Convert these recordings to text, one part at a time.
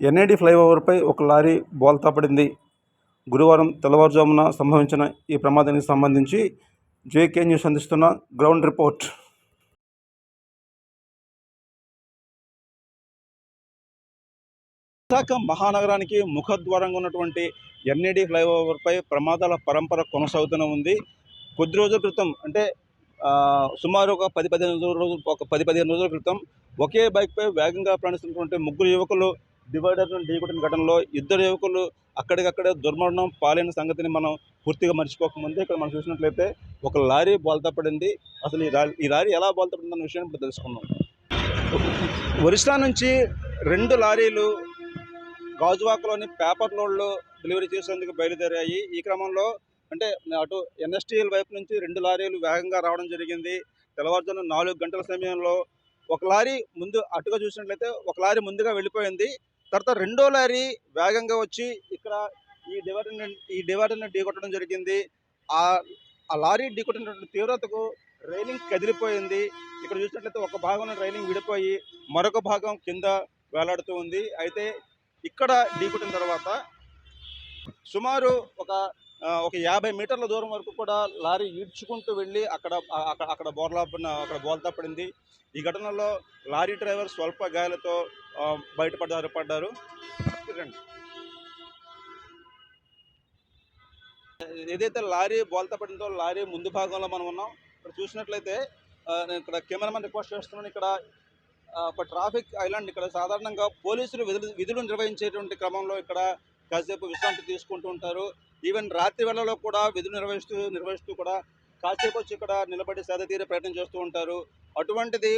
NID ఫ్లైఓవర్పై ఒక lorry బోల్తా పడింది గురువారం తెల్లవారుజామున సంభవించిన ఈ ప్రమాదానికి సంబంధించి జేకే న్యూస్ అందిస్తున్న గ్రౌండ్ రిపోర్ట్. విశాఖ మహానగరానికి ముఖద్వారంగా ఉన్నటువంటి ఎన్ఏడి ఫ్లైఓవర్పై ప్రమాదాల పరంపర కొనసాగుతూనే ఉంది. కొద్ది రోజుల క్రితం అంటే సుమారు ఒక పది పదిహేను రోజులు ఒక పది పదిహేను రోజుల క్రితం ఒకే బైక్పై వేగంగా ప్రయాణిస్తున్నటువంటి ముగ్గురు యువకులు డివైడర్ను ఢీకొట్టిన ఘటనలో ఇద్దరు యువకులు అక్కడికక్కడే దుర్మరణం పాలైన సంగతిని మనం పూర్తిగా మర్చిపోకముందే ఇక్కడ మనం చూసినట్లయితే ఒక లారీ బోల్తపడింది అసలు ఈ లారీ ఈ లారీ ఎలా బోల్తపడింది అన్న విషయాన్ని ఇప్పుడు తెలుసుకుందాం. ఒరిస్సా నుంచి రెండు లారీలు గాజువాకలోని పేపర్ లోడ్లు డెలివరీ చేసేందుకు బయలుదేరాయి. ఈ క్రమంలో అంటే అటు ఎన్ఎస్టీఎల్ వైపు నుంచి రెండు లారీలు వేగంగా రావడం జరిగింది. తెల్లవారుజామున నాలుగు గంటల సమయంలో ఒక లారీ ముందు అటుగా చూసినట్లయితే ఒక లారీ ముందుగా వెళ్ళిపోయింది. తర్వాత రెండో లారీ వేగంగా వచ్చి ఇక్కడ ఈ డివైడర్ని ఈ డివైడర్ని ఢీకొట్టడం జరిగింది. ఆ ఆ లారీ ఢీకొట్టినటువంటి తీవ్రతకు రైలింగ్ కదిలిపోయింది. ఇక్కడ చూసినట్లయితే ఒక భాగంలో రైలింగ్ విడిపోయి మరొక భాగం కింద వేలాడుతూ ఉంది. అయితే ఇక్కడ ఢీకొట్టిన తర్వాత సుమారు ఒక ఒక యాభై మీటర్ల దూరం వరకు కూడా లారీ ఈడ్చుకుంటూ వెళ్ళి అక్కడ అక్కడ అక్కడ బోర్లా అక్కడ బోల్తా పడింది. ఈ ఘటనలో లారీ డ్రైవర్ స్వల్ప గాయాలతో బయటపడ్డారు పడ్డారు. ఏదైతే లారీ బోల్తా పడిందో లారీ ముందు భాగంలో మనం ఉన్నాం. ఇక్కడ చూసినట్లయితే నేను ఇక్కడ కెమెరామెన్ రిక్వెస్ట్ చేస్తున్నాను. ఇక్కడ ఒక ట్రాఫిక్ ఐలాండ్ ఇక్కడ సాధారణంగా పోలీసులు విధులు విధులు నిర్వహించేటువంటి క్రమంలో ఇక్కడ కాసేపు విశ్రాంతి తీసుకుంటూ ఉంటారు. ఈవెన్ రాత్రి వేళలో కూడా విధులు నిర్వహిస్తూ నిర్వహిస్తూ కూడా కాసేపు వచ్చి ఇక్కడ నిలబడి సేద తీరే ప్రయత్నం చేస్తూ ఉంటారు. అటువంటిది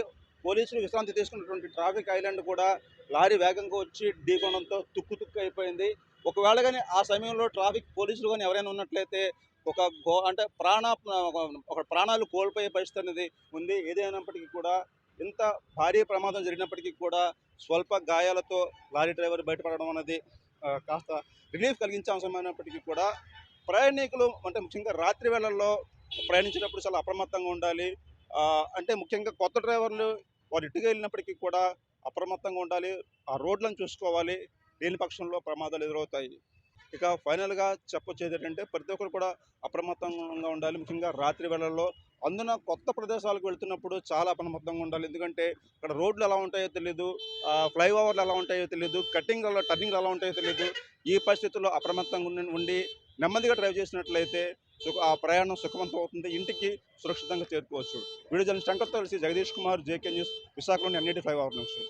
పోలీసులు విశ్రాంతి తీసుకున్నటువంటి ట్రాఫిక్ ఐలాండ్ కూడా లారీ వేగంగా వచ్చి ఢీకొనడంతో తుక్కు తుక్కు అయిపోయింది. ఒకవేళ కానీ ఆ సమయంలో ట్రాఫిక్ పోలీసులు కానీ ఎవరైనా ఉన్నట్లయితే ఒక గో అంటే ప్రాణ ఒక ప్రాణాలు కోల్పోయే పరిస్థితి అనేది ఉంది. ఏదైనప్పటికీ కూడా ఇంత భారీ ప్రమాదం జరిగినప్పటికీ కూడా స్వల్ప గాయాలతో లారీ డ్రైవర్ బయటపడడం అనేది కాస్త రిలీఫ్ కలిగించే అవసరమైనప్పటికీ కూడా ప్రయాణికులు అంటే ముఖ్యంగా రాత్రి వేళల్లో ప్రయాణించేటప్పుడు చాలా అప్రమత్తంగా ఉండాలి. అంటే ముఖ్యంగా కొత్త డ్రైవర్లు వారు ఇటుగా వెళ్ళినప్పటికీ కూడా అప్రమత్తంగా ఉండాలి. ఆ రోడ్లను చూసుకోవాలి. లేని పక్షంలో ప్రమాదాలు ఎదురవుతాయి. ఇక ఫైనల్గా చెప్పొచ్చేది ఏంటంటే ప్రతి ఒక్కరు కూడా అప్రమత్తంగా ఉండాలి. ముఖ్యంగా రాత్రి వేళల్లో అందున కొత్త ప్రదేశాలకు వెళ్తున్నప్పుడు చాలా అప్రమత్తంగా ఉండాలి. ఎందుకంటే ఇక్కడ రోడ్లు ఎలా ఉంటాయో తెలియదు ఫ్లైఓవర్లు ఎలా ఉంటాయో తెలియదు కటింగ్ టర్నింగ్లు ఎలా ఉంటాయో తెలియదు ఈ పరిస్థితుల్లో అప్రమత్తంగా ఉండి- ఉండి నెమ్మదిగా డ్రైవ్ చేసినట్లయితే సుఖ ఆ ప్రయాణం సుఖవంతం అవుతుంది. ఇంటికి సురక్షితంగా చేరుకోవచ్చు. వీడియో జర్నలిస్ట్ శంకర్తో కలిసి జగదీష్ కుమార్ జేకే న్యూస్ విశాఖలోని ఎన్ఐటి ఫ్లైఓవర్ నుంచి.